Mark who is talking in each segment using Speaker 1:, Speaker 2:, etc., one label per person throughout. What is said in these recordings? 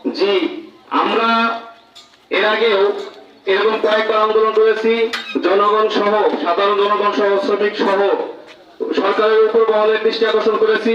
Speaker 1: জি, আমরা এর আগেও এরকম কয়েকবার আন্দোলন করেছি, জনগণ সহ, সাধারণ জনগণ সহ, শ্রমিক সহ, সরকারের উপর মহলের দৃষ্টি আকর্ষণ করেছি,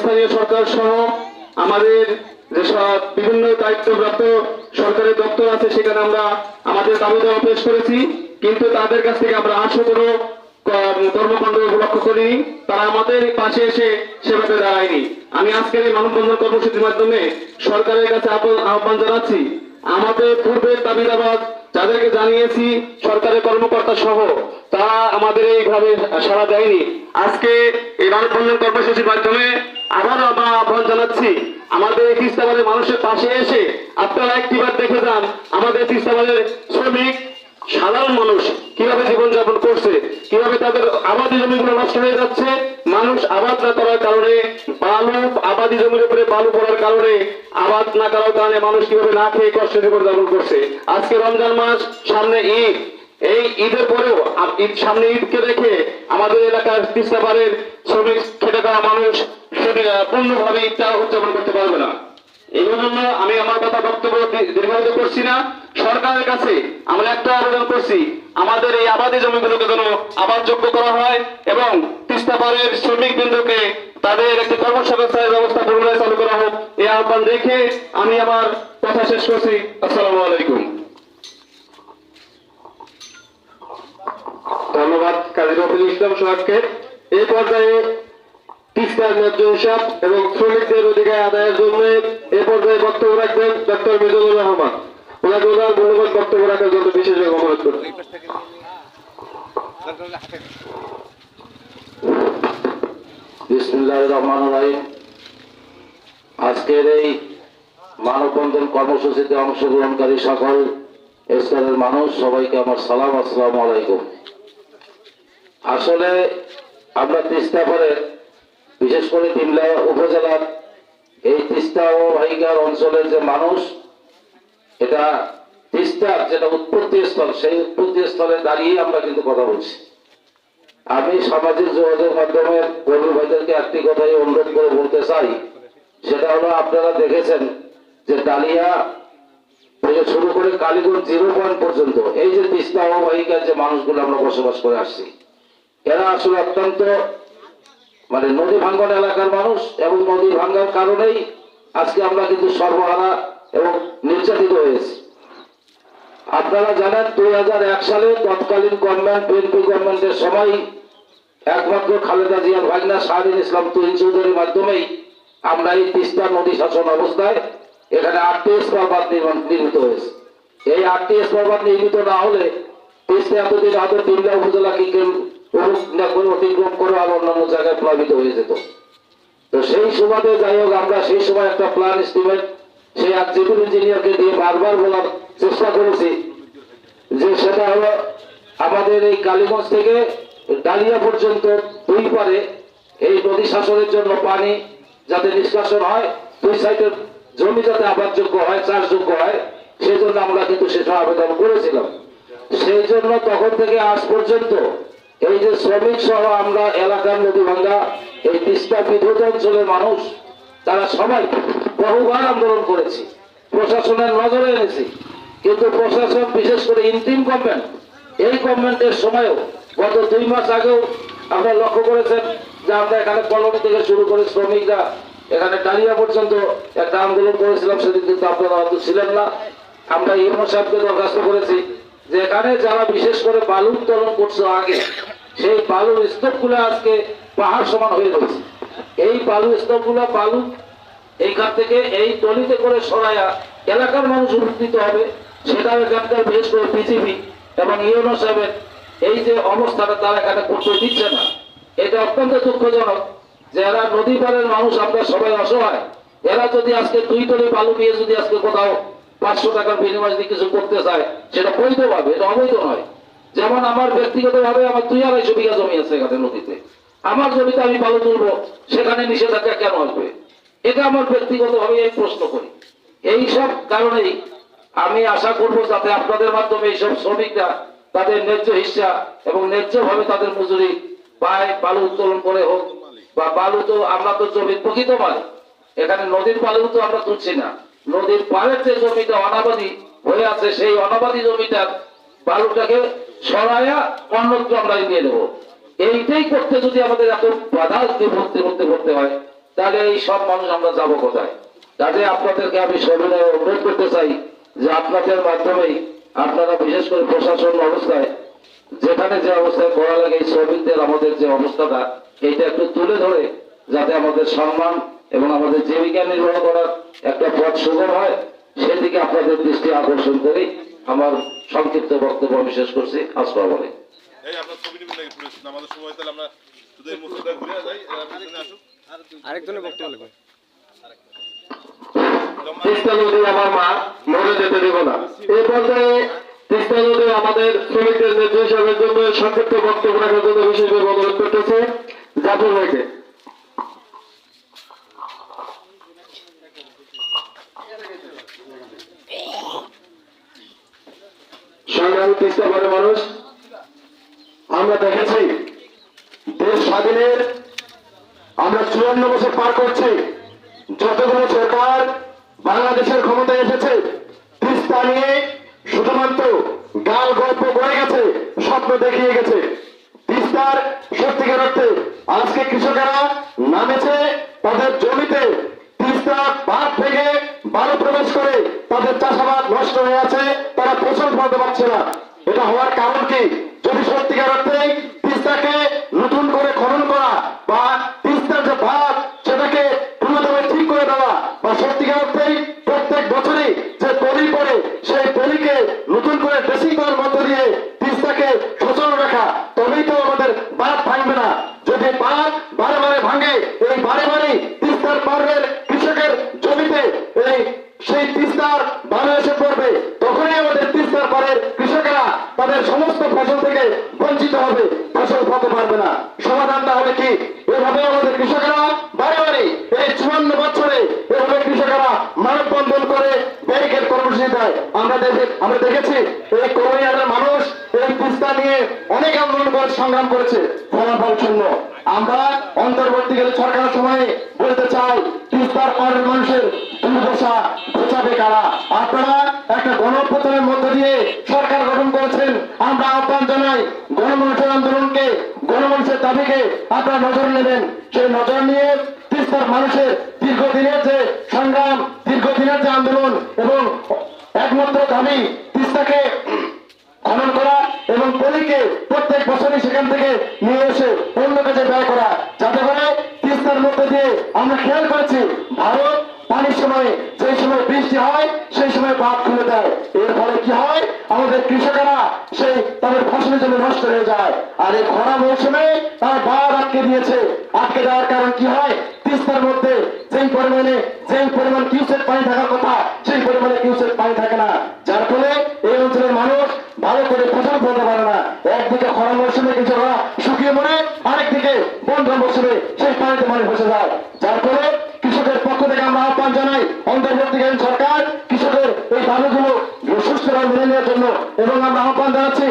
Speaker 1: স্থানীয় সরকার সহ, আমাদের যেসব বিভিন্ন দায়িত্বপ্রাপ্ত সরকারি দপ্তর আছে, সেখানে আমরা আমাদের দাবি দেওয়া পেশ করেছি, কিন্তু তাদের কাছ থেকে আমরা আশা কোনো কর্মকাণ্ড লক্ষ্য করিনি, তারা আমাদের পাশে এসে সেভাবে দাঁড়ায়নি। আমি আজকের এই মানববন্ধন কর্মসূচির মাধ্যমে সরকারের কাছে আহ্বান- জানাচ্ছি। আমাদের পূর্বের যাদেরকে জানিয়েছি, সরকারের কর্মকর্তা সহ, তারা আমাদের এইভাবে সাড়া দেয়নি। আজকে এই মানববন্ধন কর্মসূচির মাধ্যমে আবারও আমরা আহ্বান জানাচ্ছি, আমাদের এই খ্রিস্টাবাদের মানুষের পাশে এসে আপনারা একটিবার দেখে যান, আমাদের খ্রিস্টাবাদের শ্রমিক সাধারণ মানুষ কীভাবে জীবনযাপন করছে, কীভাবে তাদের আবাদি জমিগুলো নষ্ট হয়ে যাচ্ছে, মানুষ আবাদ না করার কারণে, বালু আবাদি জমির উপরে বালু পড়ার কারণে, আবাদ না করার কারণে মানুষ কীভাবে না খেয়ে কষ্ট জীবনযাপন করছে। আজকে রমজান মাস, সামনে ঈদ। এই ঈদের পরেও ঈদ সামনে ঈদকে রেখে আমাদের এলাকার তিস্তাপাড়ের শ্রমিক খেটে খাওয়া মানুষ সেটা পূর্ণভাবে ঈদটা উদযাপন করতে পারবে না। এই আমি আমার কথা বক্তব্য দীর্ঘায়িত করছি না। সরকারের কাছে আমরা একটা আবেদন করছি, আমাদের এই আবাদি জমিগুলোকে যেন আবাদযোগ্য করা হয় এবং তিস্তাপাড়ের শ্রমিক বৃন্দকে তাদের একটি কর্মসংস্থানের ব্যবস্থা পুনরায় চালু করা হোক এই আহ্বান রেখে আমি আমার কথা শেষ করছি। আসসালামু আলাইকুম। ধন্যবাদ, কাজী রফিল ইসলাম সাহেবকে। এই পর্যায়ে তিস্তার ন্যায্য হিসাব এবং শ্রমিকদের অধিকার আদায়ের জন্য এ পর্যায়ে বক্তব্য রাখবেন ডক্টর মিজানুর রহমান। ওনাকে ওনার মূল্যবান বক্তব্য রাখার জন্য বিশেষভাবে অনুরোধ
Speaker 2: আজকের এই মানববন্ধন কর্মসূচিতে অংশগ্রহণকারী সকল স্তরের মানুষ, সবাইকে আমার সালাম, আসসালামু আলাইকুম। আসলে আমরা তিস্তা পরে বিশেষ করে তিমলা উপজেলার এই তিস্তা ও ভাইগার অঞ্চলের যে মানুষ, এটা তিস্তার যেটা উৎপত্তি স্থল, সেই উৎপত্তি স্থলে দাঁড়িয়ে আমরা কিন্তু কথা বলছি। আমি সামাজিক যোগাযোগ মাধ্যমে কর্মী ভাইদেরকে একটি কথাই অনুরোধ করে বলতে চাই, সেটা হলো আপনারা দেখেছেন যে ডালিয়া থেকে শুরু করে কালীগঞ্জ জিরো পয়েন্ট পর্যন্ত, এই যে তিস্তা অববাহিকার যে মানুষগুলো আমরা বসবাস করে আসছি, এরা আসলে অত্যন্ত মানে নদী ভাঙ্গন এলাকার মানুষ এবং নদী ভাঙ্গার কারণেই আজকে আমরা কিন্তু সর্বহারা এবং নির্যাতিত হয়েছি। আপনারা জানেন দুই সালে তৎকালীন গভর্নমেন্ট বিএনপি গভর্নমেন্টের সময় একমাত্র খালেদা জিয়ার ভাগনা শাহরিন ইসলাম তুহিন চৌধুরীর মাধ্যমেই আমরা এই তিস্তা নদী শাসন অবস্থায় এখানে আটটি স্পারবাদ নির্মিত হয়েছে। এই আটটি স্পারবাদ নির্মিত না হলে তিস্তা এতদিন হয়তো তিনটা উপজেলা কি অতিক্রম করে আর অন্যান্য জায়গায় প্লাবিত হয়ে যেত। তো সেই সুবাদে যাই হোক, আমরা সেই সময় একটা প্ল্যান এস্টিমেট সেই সিভিল ইঞ্জিনিয়ারকে দিয়ে বারবার বলার চেষ্টা করেছি যে সেটা হলো আমাদের এই কালীগঞ্জ থেকে ডালিয়া পর্যন্ত দুই পারে এই নদী শাসনের জন্য পানি যাতে নিষ্কাশন হয়, দুই সাইডের জমি যাতে আবাদযোগ্য হয়, চাষযোগ্য হয় সেই জন্য আমরা কিন্তু সেসব আবেদন করেছিলাম। সেই জন্য তখন থেকে আজ পর্যন্ত এই যে শ্রমিক সহ আমরা এলাকার নদী ভাঙ্গা, এই তিস্তা বিদ্যুৎ অঞ্চলের মানুষ, তারা সবাই বহুবার আন্দোলন করেছি। প্রশাসনের নজরে এনেছি। কিন্তু প্রশাসন, বিশেষ করে ইন্টিম গভর্নমেন্ট, এই গভর্নমেন্টের সময়ও গত দুই মাস আগেও আপনারা লক্ষ্য করেছেন যে আমরা এখানে কলোনি থেকে শুরু করে শ্রমিকরা এখানে ডালিয়া পর্যন্ত একটা আন্দোলন করেছিলাম, সেদিন কিন্তু আপনারা হয়তো ছিলেন না। আমরা ইমো সাহেবকে দরখাস্ত করেছি। যে এখানে যারা বিশেষ করে বালু উত্তোলন করছে আগে, সেই বালুর স্তূপগুলো আজকে পাহাড় সমান হয়ে রয়েছে। এই বালু স্তূপগুলো বালু, এইখান থেকে এই টলিতে করে সরাইয়া এলাকার মানুষ উপকৃত হবে, সেটাও এখানকার বিশেষ করে বিজেপি এবং ইউনো সাহেবের এই যে অবস্থাটা তারা এখানে করতে দিচ্ছে না। এটা অত্যন্ত দুঃখজনক যে এরা নদী পাড়ের মানুষ, আমরা সবাই অসহায়। এরা যদি আজকে দুই টলি বালু নিয়ে যদি আজকে কোথাও পাঁচশো টাকার বিনিময়ে যদি কিছু করতে চায়, সেটা বৈধ ভাবে এটা অবৈধ নয়। যেমন আমার ব্যক্তিগত ভাবে আমার দুই আড়াইশো বিঘা জমি আছে এখানে নদীতে। আমার জমিতে আমি বালু তুলবো, সেখানে নিষেধাজ্ঞা কেন আসবে? এটা আমার ব্যক্তিগত ভাবে আমি প্রশ্ন করি। এই সব কারণেই আমি আশা করব যাতে আপনাদের মাধ্যমে এইসব শ্রমিকরা তাদের ন্যায্য হিসা এবং ন্যায্য ভাবে তাদের মজুরি পায় বালু উত্তোলন করে হোক, বা বালু তো আমরা তো জমির প্রকৃত মালিক। এখানে নদীর পালেও তো আমরা তুলছি না। নদীর পাড়ের যে জমিটা অনাবাদী হয়ে আছে, সেই অনাবাদী জমিটার বালুটাকে সরাইয়া অন্যত্র আমরা নিয়ে নেব। এইটাই করতে যদি আমাদের এত বাধা দিয়ে ভর্তি করতে হয়, তাহলে এই সব মানুষ আমরা যাব কোথায়? কাজে আপনাদেরকে আমি সবিনয় অনুরোধ করতে চাই যে আপনাদের মাধ্যমেই আপনারা বিশেষ করে প্রশাসন অবস্থায়, যেখানে যে অবস্থায় করা লাগে এই শ্রমিকদের আমাদের যে অবস্থাটা, এইটা একটু তুলে ধরে যাতে আমাদের সম্মান এবং আমাদের জীবিকা নির্বাহ করার একটা পথ সুগম হয় সেদিকে আপনাদের দৃষ্টি আকর্ষণ করে। আমার সংক্ষিপ্ত বক্তব্য আমি শেষ করছি। আসসালামু আলাইকুম।
Speaker 3: নাকি পুলিশ? আমাদের সময় তাহলে আমরা শুধু এই মুসলিমটা ঘুরে যাই এরা পিছনে আসুক
Speaker 4: আরেকজনের বক্তব্য লাগবে
Speaker 5: তিস্তা নদী আমার মা মরে যেতে দেব না। এই পর্যায়ে তিস্তা নদী আমাদের শ্রমিকদের হিসাবের জন্য সংক্ষিপ্ত বক্তব্য রাখার জন্য বিশেষভাবে অনুরোধ করতেছে। জাফর ভাইকে। সংগ্রামী তিস্তা পারে মানুষ। আমরা দেখেছি, দেশ স্বাধীনের, আমরা চুয়ান্ন বছর পার করছি। যতগুলো সরকার বাংলাদেশের ক্ষমতায় এসেছে, তিস্তা নিয়ে শুধুমাত্র গাল গল্প বয়ে গেছে, স্বপ্ন দেখিয়ে গেছে। তিস্তার সত্যিকার অর্থে আজকে কৃষকেরা নামেছে, তাদের জমিতে তিস্তা বাঁধ থেকে বালু প্রবেশ করে তাদের চাষাবাদ নষ্ট হয়ে আছে, তারা ফসল ফলতে পারছে না। এটা হওয়ার কারণ কি? যদি সত্যিকার অর্থে তিস্তাকে নতুন করে খনন করা বা তিস্তার যে ভাগ সেটাকে পুরোদমে ঠিক করে দেওয়া বা সত্যিকার অর্থেই প্রত্যেক বছরই যে তলি পড়ে সেই তলিকে নতুন করে ড্রেসিং করার মধ্য দিয়ে তিস্তাকে সচল রাখা তবেই তো আমাদের বাঁধ ভাঙবে না যদি বাঁধ বারে বারে ভাঙে এই বারে বারে তিস্তার পার্বের কৃষকের জমিতে এই সেই তিস্তার বারো এসে পড়বে তখনই আমাদের তিস্তার পারের কৃষকেরা তাদের সমস্ত ফসল থেকে বঞ্চিত হবে ফসল ফলাতে পারবে না সমাধানটা হবে কি? এভাবে আমাদের কৃষকেরা বারে বারে এই চুয়ান্ন বছরে এভাবে কৃষকেরা মানববন্ধন করে ব্যারিকেড কর্মসূচি দেয়। আমরা দেখে আমরা দেখেছি এই করোনিয়াদের মানুষ এই তিস্তা নিয়ে অনেক আন্দোলন করে সংগ্রাম করেছে, ফলাফল শূন্য। আমরা অন্তর্বর্তীকালে সরকারের সময় বলতে চাই, তিস্তার পরের মানুষের দুর্দশা ঘোচাবে কারা? আপনারা একটা গণপ্রথমের মধ্য দিয়ে সরকার গঠন করেছেন। আমরা আহ্বান জানাই গণমানুষের আন্দোলনকে, গণমানুষের দাবিকে আপনারা নজর নেবেন। সেই নজর নিয়ে তিস্তার মানুষের দীর্ঘদিনের যে সংগ্রাম, দীর্ঘদিনের যে আন্দোলন এবং একমাত্র দাবি তিস্তাকে খনন করা এবং পলিকে প্রত্যেক বছরই সেখান থেকে নিয়ে এসে অন্য কাজে ব্যয় করা। যাতে করে তিস্তার মধ্যে দিয়ে আমরা খেয়াল করেছি, ভারত পানির সময় যে সময় বৃষ্টি হয়, সেই সময় বাঁধ খুলে দেয়। এর ফলে কি হয়? আমাদের কৃষকেরা সেই তাদের ফসলের জন্য নষ্ট হয়ে যায়। আর এই খরা মৌসুমে তারা বাঁধ আটকে দিয়েছে। আটকে দেওয়ার কারণ কি হয়? তিস্তার মধ্যে যেই পরিমাণে, যেই পরিমাণ কিউসেক পানি থাকার কথা, সেই পরিমাণে কিউসেক পানি থাকে না। যার ফলে এই অঞ্চলের মানুষ ভালো করে ফসল ফলাতে পারে না। একদিকে খরা মৌসুমে কৃষকরা শুকিয়ে মরে, আরেকদিকে বন্ধ মৌসুমে সেই পানিতে মানুষ বসে যায়। যার ফলে পক্ষ থেকে আমরা আহ্বান জানাই অন্তর্বর্তীকালীন সরকার, কৃষকের এই দাবিগুলো সুস্থভাবে মেনে নেওয়ার জন্য। এবং আমরা আহ্বান জানাচ্ছি,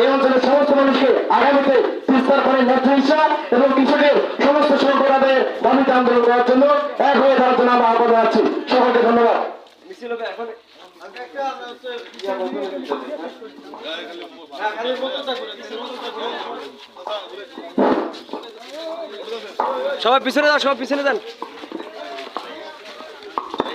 Speaker 5: এই অঞ্চলের সমস্ত মানুষকে আগামীতে তিস্তার পানির ন্যায্য হিসা এবং কৃষকের সমস্ত সংকট আদায়ের দাবিতে আন্দোলন করার জন্য এক হয়ে যাওয়ার জন্য আমরা আহ্বান জানাচ্ছি। সকলকে ধন্যবাদ।
Speaker 4: সবাই পিছনে যান, সবাই পিছনে যান
Speaker 3: এই আমাদের দাবি আমাদের দাবি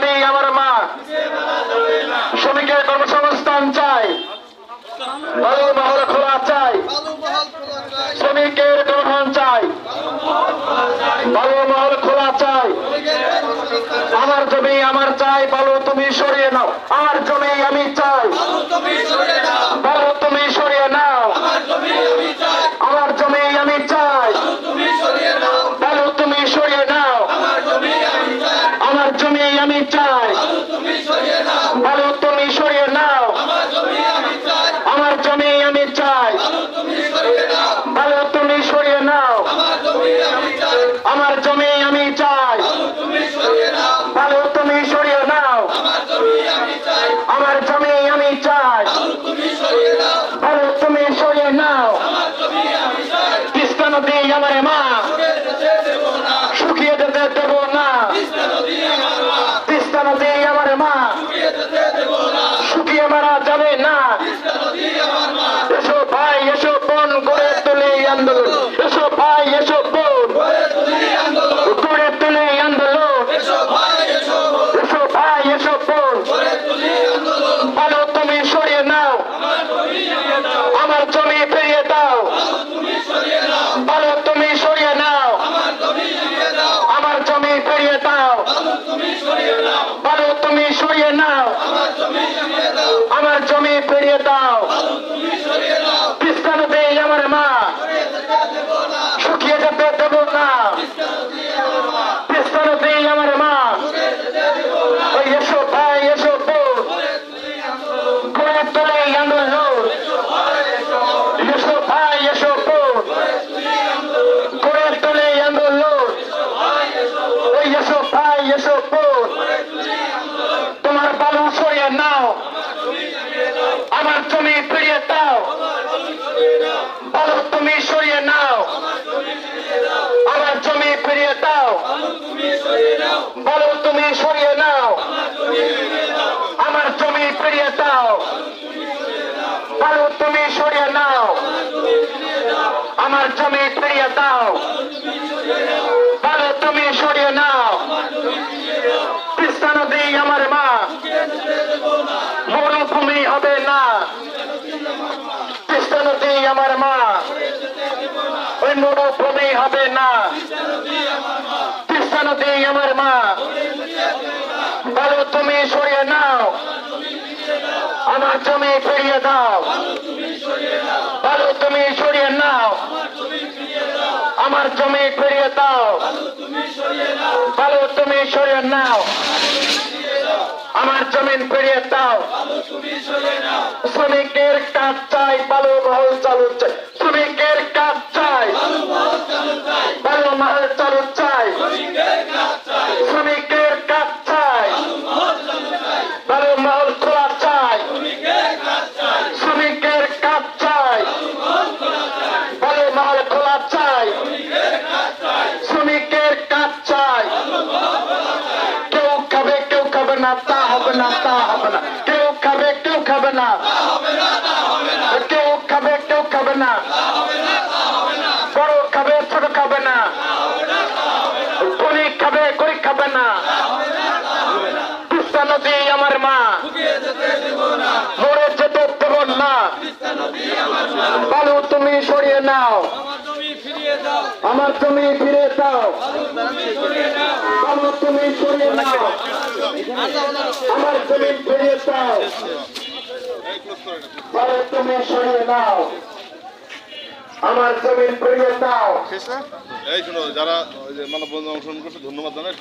Speaker 6: মাটি আমার মা। শ্রমিকের কর্মসংস্থান চাই। তিস্তা নদী আমার মা। ওই এসো ভাই, এসো বোন। গড়ে তোলে আন্দোলন এসো ভাই, এসো বোন। গড়ে তোলে আন্দোলন ওই এসো ভাই, এসো বোন। তোমার বালু আমার জমি ফিরিয়ে দাও। বালু তুমি সরিয়ে নাও। দাও বালু তুমি সরিয়ে নাও। আমার জমি ফিরিয়ে দাও। বালু তুমি সরিয়ে নাও। আমার জমি ফিরিয়ে দাও। বালু তুমি সরিয়ে নাও। তিস্তা নদী আমার মা। মরুভূমি হবে না। তিস্তা নদী আমার মা। ওই মরুভূমি হবে না। নদী আমার মা। বালু, তুমি সরিয়ে নাও। আমার জমি ফিরিয়ে দাও। বালু, তুমি সরিয়ে নাও। আমার জমি ফিরিয়ে দাও। বালু, তুমি সরিয়ে নাও। আমার জমিন ফিরিয়ে দাও। শ্রমিকের কাজ চাই নদী আমার মা। না। তুমি সরিয়ে নাও। আমার জমি ফিরে দাও। তুমি সরিয়ে নাও। আমার জমি ফিরিয়ে দাও। তুমি সরিয়ে নাও। আমার জমি ফিরিয়ে দাও।
Speaker 3: এই শোনো, যারা ওই যে মানববন্ধন অংশগ্রহণ করছে, ধন্যবাদ জানাই।